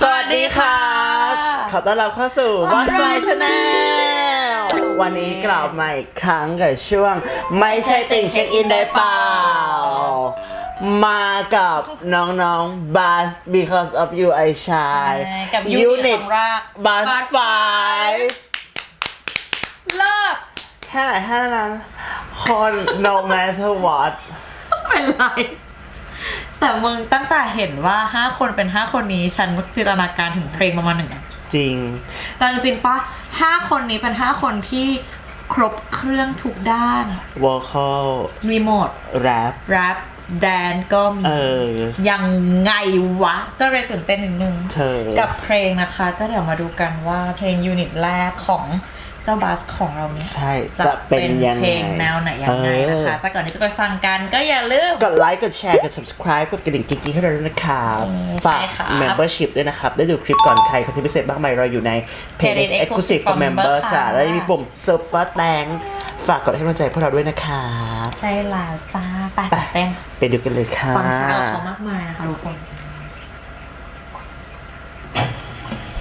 สวัสดีครับขอต้อนรับเข้าสู่ Watch My Channel วันนี้กลับมาอีกครั้งกับช่วง ไม่ใช่ติ่งเช็คอินได้เปล่า มากับน้องๆ Buzz because of you I shine ใช่กับ Unit ของเรา Buzz Buzz 5เลิกแค่ไหนแค่นั้นคน no matter what เป็นไร แต่มึงตั้งแต่เห็นว่า5คนเป็น5คนนี้ฉันจินตนาการถึงเพลงประมาณหนึ่งอะจริง แต่จริงๆปะ5คนนี้เป็น5คนที่ครบเครื่องทุกด้าน vocal รีโมท rap แรปแดนก็มี เออ ยังไงวะ ก็เลยตื่นเต้นนิดนึง เธอ กับเพลงนะคะ ก็เดี๋ยวมาดูกันว่าเพลงยูนิตแรกของ เจ้าบัสของเราเนี่ยใช่จะเป็นยังไงเพลงแนวไหนยังไงนะคะเออแต่ก่อนที่จะไปฟังกันก็อย่าลืม กดไลค์ กดแชร์ กด subscribe กดกระดิ่งกิ๊กๆให้เราด้วยนะครับอืมฝากใช่ค่ะ membership ด้วยนะครับ ได้ดูคลิปก่อนใครคอนเทนต์พิเศษมากมายเราอยู่ใน playlist Playlist exclusive exclusive for for member member จ้ะค่ะแล้วยังมีปุ่ม super thank ฝากกดให้กำลังใจพวกเราด้วยนะครับใช่แล้วจ้าไปตื่นเต้นไปดูกันเลยค่ะฟังชาวเขามากมายนะคะทุกคน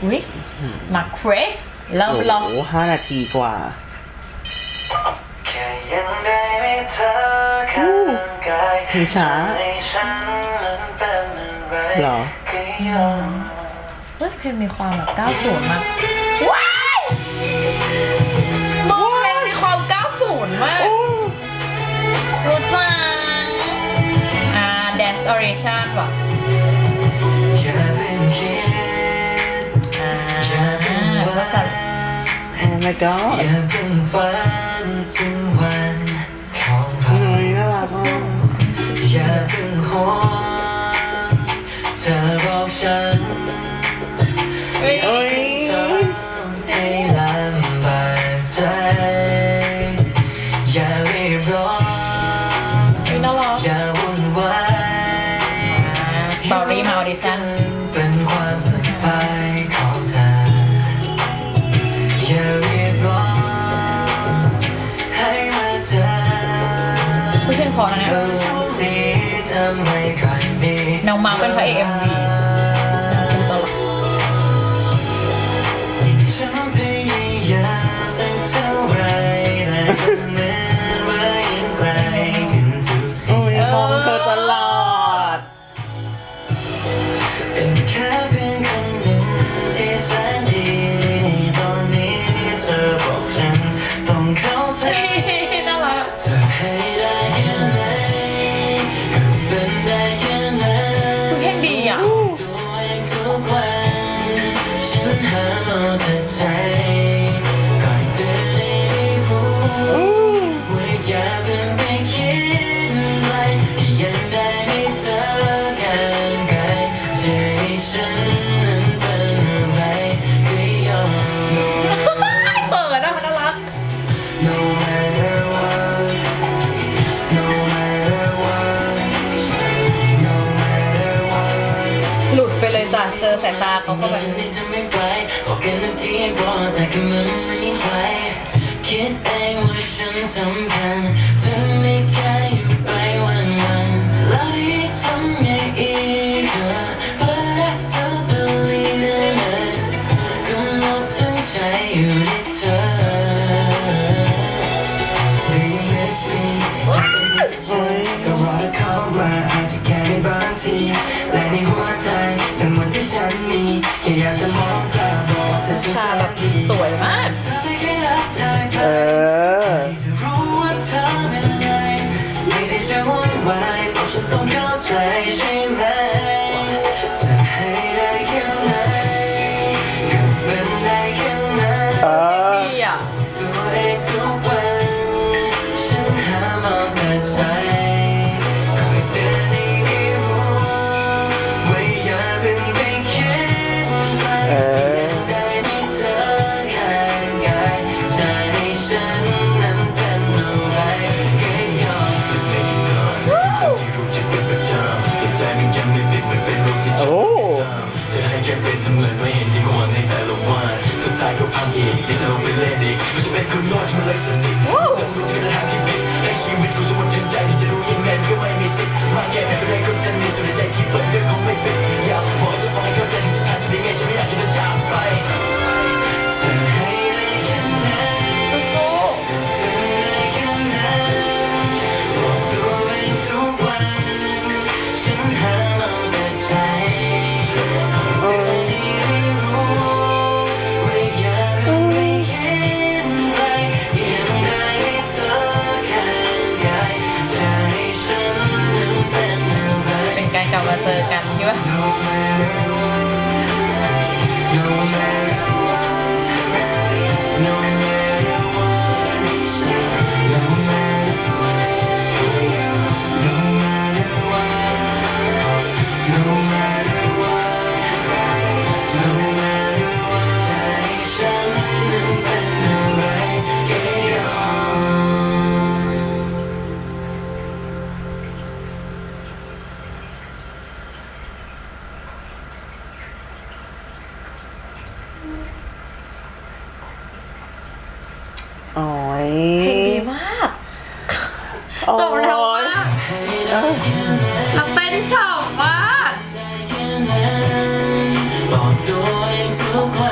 อุ้ยมาคริส เริ่มโอ้ลองโหห้านาทีกว่า แค่ยังได้มีเธอข้างกายเพลงช้าให้ฉันนั้นเป็นอะไรเหรอ ก็ยอมเฮ้ยเพลงมีความแบบ90มากว้ายมึงเพลงมีความ90มากรู้จักอ่า Dance Oration ว่ะ my god น้ จะเจอสายตาเขาก็แบบคิดเองว่าฉันสำคัญจะไม่แค่ สวยมากเธอได้แค่รับทายไปเออที่จะรู้ว่าเธอเป็นไงไม่ได้จะวุ่นวายเพราะฉันต้องเข้าใจใช่ สิทธิ์มาแก้ไเพลงดีมากจบแล้วมากเเป็นฉ่ำมากบอกตัวเองทุกวัน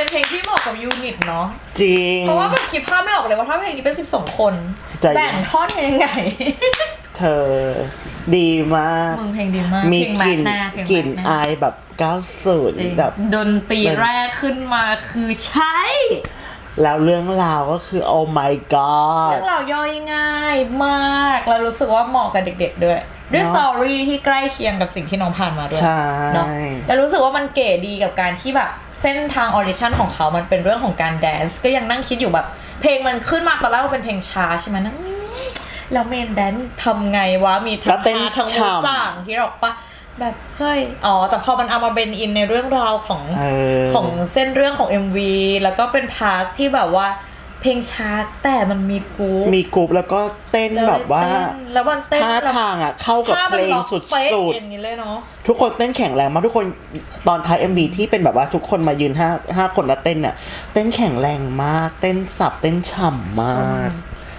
เป็นเพลงที่เหมาะกับยูนิตเนาะ จริง เพราะว่าแบบคิดภาพไม่ออกเลยว่าถ้าเพลงนี้เป็น 12 คนจะแบ่งท่อนยังไง เธอดีมาก มึงเพลงดีมากมีเพลงกลิ่นแมทนาเพลงกลิ่นแมทนาอายแบบ จริง90 แบบ ดนตรีแรกขึ้นมาคือใช่แล้วเรื่องราวก็คือ oh my god เรื่องราวย่อยง่ายมาก แล้วรู้สึกว่าเหมาะกับเด็ก ๆ ด้วย ด้วยเนอะสตอรี่ที่ใกล้เคียงกับสิ่งที่น้องผ่านมาด้วยใช่ เนาะแล้วรู้สึกว่ามันเก๋ดีกับการที่แบบ เส้นทางออดิชั่นของเขามันเป็นเรื่องของการแดนซ์ก็ยังนั่งคิดอยู่แบบ เพลงมันขึ้นมาตอนแรกมันเป็นเพลงช้าใช่ไหมนั่งแล้วเมนแดนซ์ทำไงวะมีแล้ทั้วงเต้นฮาทั้งฉ่ำมูจ่างที่หรอกปะแบบเฮ้ย อ๋อ แต่พอมันเอามาเบนอินในเรื่องราวของเออของเส้นเรื่องของ MV แล้วก็เป็นพาร์ทที่แบบว่า เพลงช้าแต่มันมีกรูฟมีกรุ๊ปแล้วก็เต้นล้วแบบว่าเต้นแล้วมันเต้นท่าทางอะเข้ากับท่าเพมันลงล็อกสุดเป๊ะๆอย่างนี้เลยเนาะทุกคนเต้นแข็งแรงมากทุกคนตอนท้าย MV ที่เป็นแบบว่าทุกคนมายืนห้าห้าคนแล้วเต้นเนี่ยเต้นแข็งแรงมาก เต้นสับเต้นฉ่ำมาก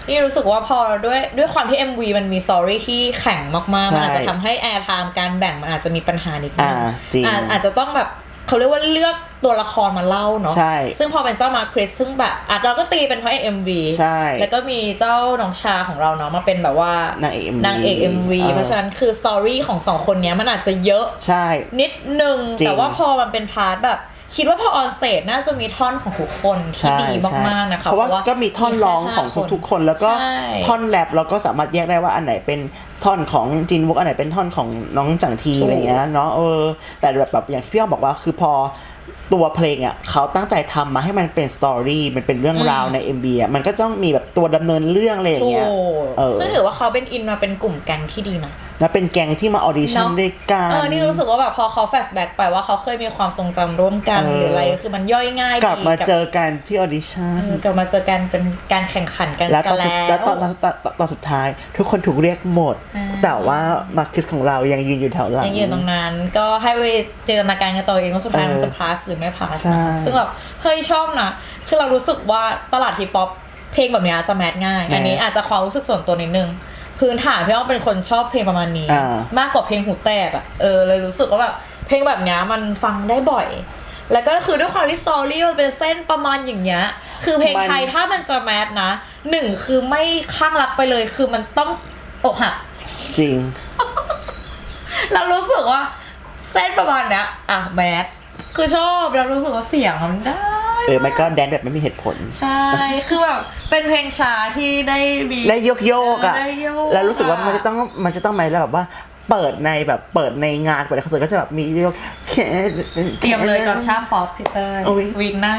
นี่รู้สึกว่าพอด้วยด้วยความที่ MV มันมีสตอรี่ที่แข็งมากๆใช่มันอาจจะทำให้แอร์ไทม์การแบ่งมันอาจจะมีปัญหานิดนึงอ่าจริงอาอาจจะต้องแบบ เขาเรียกว่าเลือกตัวละครมาเล่าเนาะใช่ ซึ่งพอเป็นเจ้ามาคริสซึ่งแบบอาจเราก็ตีเป็นเพราะ MV ใช่ แล้วก็มีเจ้าน้องชาของเราเนาะมาเป็นแบบว่านางเอก MV นางเอก MV เออเพราะฉะนั้นคือสตอรี่ของสองคนเนี้ยมันอาจจะเยอะใช่ นิดนึงจริงแต่ว่าพอมันเป็นพาร์ทแบบ คิดว่าพอออนสเตจน่าจะมีท่อนของทุกคนที่ใช่ดีใช่มากๆนะคะเพราะว่าก็มีท่อนร้องของทุกๆคนแล้วก็ใช่ท่อนแรปเราก็สามารถแยกได้ว่าอันไหนเป็นท่อนของจินวุกอันไหนเป็นท่อนของน้องจังทีถูกอะไรเงี้ยเนาะเออแต่แบบแบบอย่างที่พี่อ้อมบอกว่าคือพอตัวเพลงอะเขาตั้งใจทำมาให้มันเป็นสตอรี่มันเป็นเรื่องราวใน MB อะมันก็ต้องมีแบบตัวดำเนินเรื่องอะไรอย่างเงี้ยถูกเออซึ่งถือว่าเขาเป็นอินมาเป็นกลุ่มแก๊งที่ดีนะ แล้วเป็นแก๊งที่มาออดิชั่นเนอะ ด้วยกัน เออ นี่รู้สึกว่าแบบพอเขาแฟชแบ็กไปว่าเขาเคยมีความทรงจำร่วมกันเออ หรืออะไร คือมันย่อยง่ายดีกลับมาเจอกันที่ออดิชั่น เออกลับมาเจอกันเป็นการแข่งขันกันแล้วตอนซะสุดแล้วตอนตอนตอนตอนตอนสุดท้าย ทุกคนถูกเรียกหมดอ่าแต่ว่ามาร์คิสของเรายังยืนอยู่แถวหลัง ยังยืนตรงนั้น ก็ให้ไปจินตนาการกันตัวเองว่าสุดท้ายเออมันจะพาสหรือไม่พาสใช่ ซึ่งแบบเฮ้ยชอบนะ คือเรารู้สึกว่าตลาดฮิปฮอปเพลงแบบเนี้ยจะแมทง่าย อันนี้อาจจะความรู้สึกส่วนตัวนิดนึง พื้นฐานพี่อ้อมเป็นคนชอบเพลงประมาณนี้ อ่ามมากกว่าเพลงหูแตกอะเออเลยรู้สึกว่าแบบเพลงแบบเนี้ยมันฟังได้บ่อย แล้วก็คือด้วยความที่สตอรี่มันเป็นเส้นประมาณอย่างเงี้ยคือเพลงไทยถ้ามันจะแมสนะหนึ่งคือไม่ข้างรักไปเลยคือมันต้องอกหัก จริง เรารู้สึกว่าเส้นประมาณเนี้ยอะแมสคือชอบเรารู้สึกว่าเสียงมันได้ เออมันก็แดนแบบไม่มีเหตุผล ใช่ คือแบบเป็นเพลงช้าที่ได้มีและโยกโยกๆอะเออได้โยกแล้วรู้สึกว่าอะมันจะต้องมันจะต้องมาแล้วแบบว่าเปิดในแบบเปิดในงานเปิดในคอนเสิร์ตก็จะแบบมีโยกแค่เตรียมเลยกับชาป๊อปพีเตอร์โอ้ยวีคหน้า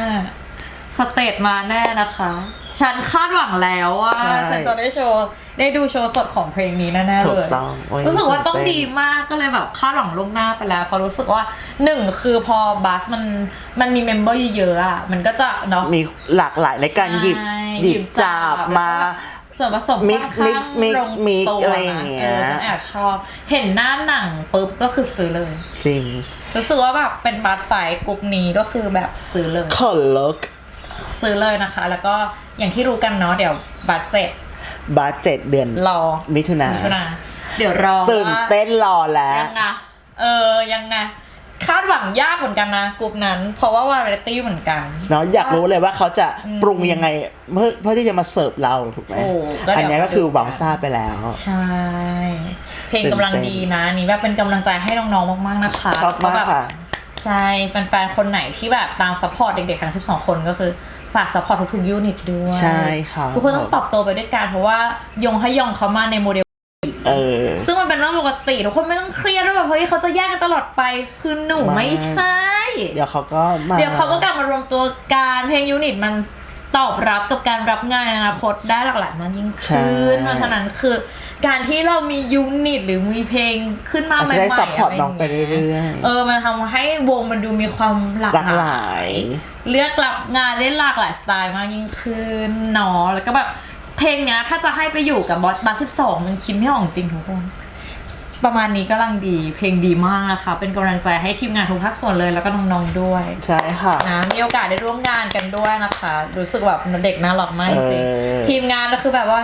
สเตจมาแน่นะคะ ฉันคาดหวังแล้วว่าใช่ ฉันจะได้โชว์ ได้ดูโชว์สดของเพลงนี้แน่ๆถูเลกย ต้องโอ้ยรู้สึกว่าต้องตื่นเต้นดีมากก็เลยแบบคาดหวังล่วงหน้าไปแล้วเพราะรู้สึกว่าหนึ่งคือพอบัสมันมันมีเมมเบอร์เยอะๆอะมันก็จะเนาะ มีหลากหลายในการหยิบใช่หยิบจับมา ส่วนผสม Mix ค่อน mix ข้าง mix ลง mix ตัวอะไรอย่างเงี้ยเออฉันแอบชอบ เห็นหน้าหนังปุ๊บก็คือซื้อเลย จริง รู้สึกว่าแบบเป็นบัตรไฟกลุ่มนี้ก็คือแบบซื้อเลย ขอเลิก ซื้อเลยนะคะ แล้วก็อย่างที่รู้กันเนาะเดี๋ยวบัตรเจ็ดบาสเจ็ดเดือนรอมิถุนามิถุนาเดี๋ยวรอตื่นว่าเต้นรอแล้วยังไงเออยังไงคาดหวังยากเหมือนกันนะกลุ่มนั้น เพราะว่าวาไรตี้เหมือนกันเนาะอยากรู้เลยว่าเขาจะปรุงยังไงเพื่อเพื่อที่จะมาเสิร์ฟเราถูกไหมถูกก็เดี๋ยวอันนี้ก็คือมาดูกันหวังซ่าไปแล้ว ใช่ เพลงกำลังดีนะนี่แบบเป็นกำลังใจให้น้องๆมากๆนะคะชอบมากแล้วแบบค่ะใช่แฟนๆคนไหนที่แบบตามซัพพอร์ตเด็กๆทั้ง 12 คนก็คือ ฝากซัพพอร์ตทุกๆยูนิตด้วยใช่ค่ะทุกคนต้องปรับตัวไปด้วยกันเพราะว่ายงให้ยองเขามาในโมเดลเออซึ่งมันเป็นเรื่องปกติทุกคนไม่ต้องเครียดว่าแบบเฮ้ยเขาจะแยกกันตลอดไปคือหนูไม่ไม่ใช่ เดี๋ยวเขาก็มาเดี๋ยวเขาก็กลับมารวมตัวกันเพลงยูนิตมันตอบรับกับการรับงานในอนาคตได้หลากหลายมากยิ่งขึ้นใช่เพราะฉะนั้นคือ การที่เรามียูนิตหรือมีเพลงขึ้นมาอาจใหม่จะได้ๆซัพพอร์ตะน้องไปเรื่อยๆ เออมันทำให้วงมันดูมีความหลากหลากหหลาลายยเลือกรับงานได้หลากหลายสไตล์มากยิ่งขึ้นเนาะแล้วก็แบบเพลงเนี้ยถ้าจะให้ไปอยู่กับบอสบัสสิบสองมันคิดไม่ออกจริงทุกคนประมาณนี้ก็ลังดี เพลงดีมากนะคะ เป็นกำลังใจให้ทีมงานทุกภาคส่วนเลยแล้วก็น้องๆด้วย ใช่ค่ะนะมีโอกาสได้ร่วมงานกันด้วยนะคะ รู้สึกแบบเด็กน่ารักมากจริงเออๆทีมงานก็คือแบบว่า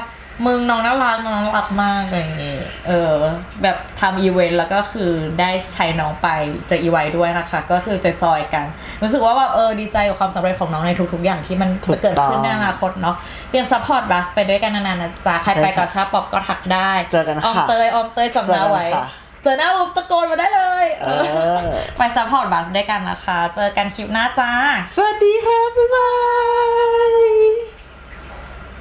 มึงน้องน่ารักน้องน่ารักมากอะไรอย่างงี้เออ แบบทำอีเวนต์แล้วก็คือได้ใช้น้องไปจะอีไวด้วยนะคะ ก็คือจะจอยกัน รู้สึกว่าแบบเออดีใจกับความสำเร็จของน้องในทุกๆ อย่างที่มันถูกจะเกิดขึ้นต้องในอนาคตเนาะเตรียมซัพพอร์ตบัสไปด้วยกันนานๆนะจ๊ะใครไปใช่ค่ะกับชาป๊อปก็ทักได้เจอกันค่ะออมเตยออมเตยจำหน้าไว้ เจอกันค่ะ เจอหน้าปุ๊บตะโกนมาได้เลยเออไปซัพพอร์ตบัสด้วยกันนะคะ เจอกันคลิปหน้าจ้า สวัสดีค่ะบ๊ายบาย